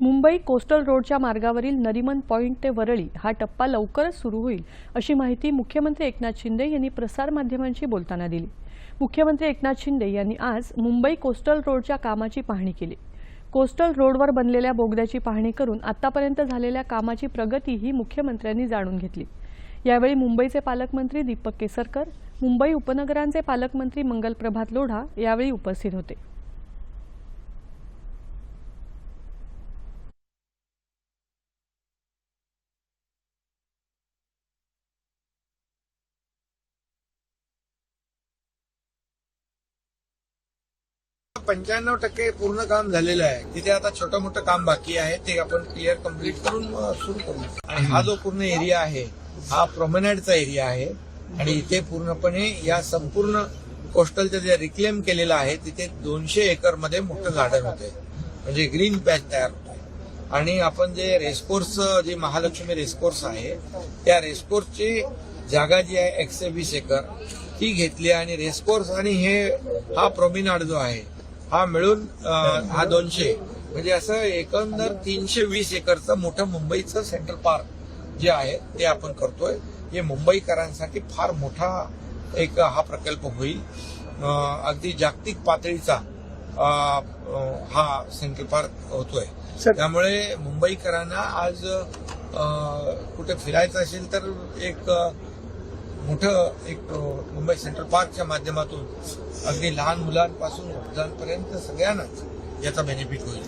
Mumbai coastal रोडच्या मार्गावरील Nariman point ते वरळी हा टप्पा लवकरच सुरू होईल अशी माहिती मुख्यमंत्री एकनाथ शिंदे यांनी प्रसारमाध्यमांशी बोलताना दिली. मुख्यमंत्री एकनाथ शिंदे यांनी आज मुंबई कोस्टल रोडच्या कामाची पाहणी केली. कोस्टल रोडवर बनलेल्या बोगद्याची पाहणी करून आतापर्यंत झालेल्या कामाची प्रगतीही मुख्यमंत्र्यांनी जाणून घेतली. यावेळी मुंबईचे पालकमंत्री दीपक केसरकर मुंबई उपनगरांचे पालकमंत्री मंगल प्रभात लोढा यावेळी उपस्थित होते. पंच्याण्णव टक्के पूर्ण काम झालेलं आहे. तिथे आता छोटं मोठं काम बाकी आहे. ते आपण क्लिअर कंप्लीट करून सुरू करू. आणि हा जो पूर्ण एरिया आहे हा प्रोमेनाडचा एरिया आहे. आणि इथे पूर्णपणे या संपूर्ण कोस्टलचं जे रिक्लेम केलेलं आहे तिथे दोनशे एकरमध्ये मोठं गार्डन होते म्हणजे ग्रीन पॅच तयार होते आणि आपण जे रेसकोर्स जे महालक्ष्मी रेसकोर्स आहे त्या रेसकोर्सची जागा जी आहे एकशे वीस एकर ती घेतली आणि रेसकोर्स आणि हे हा प्रोमिनाड जो आहे हा मिळून हा दोनशे. म्हणजे असं एकंदर तीनशे वीस एकरचं मोठं मुंबईचं सेंट्रल पार्क जे आहे ते आपण करतोय. हे मुंबईकरांसाठी फार मोठा एक हा प्रकल्प होईल. अगदी जागतिक पातळीचा हा सेंट्रल पार्क होतोय. त्यामुळे मुंबईकरांना आज कुठे फिरायचं असेल तर एक मोठं एक मुंबई सेंट्रल पार्कच्या माध्यमातून अगदी लहान मुलांपासून वृद्धांपर्यंत सगळ्यांनाच याचा बेनिफिट होईल.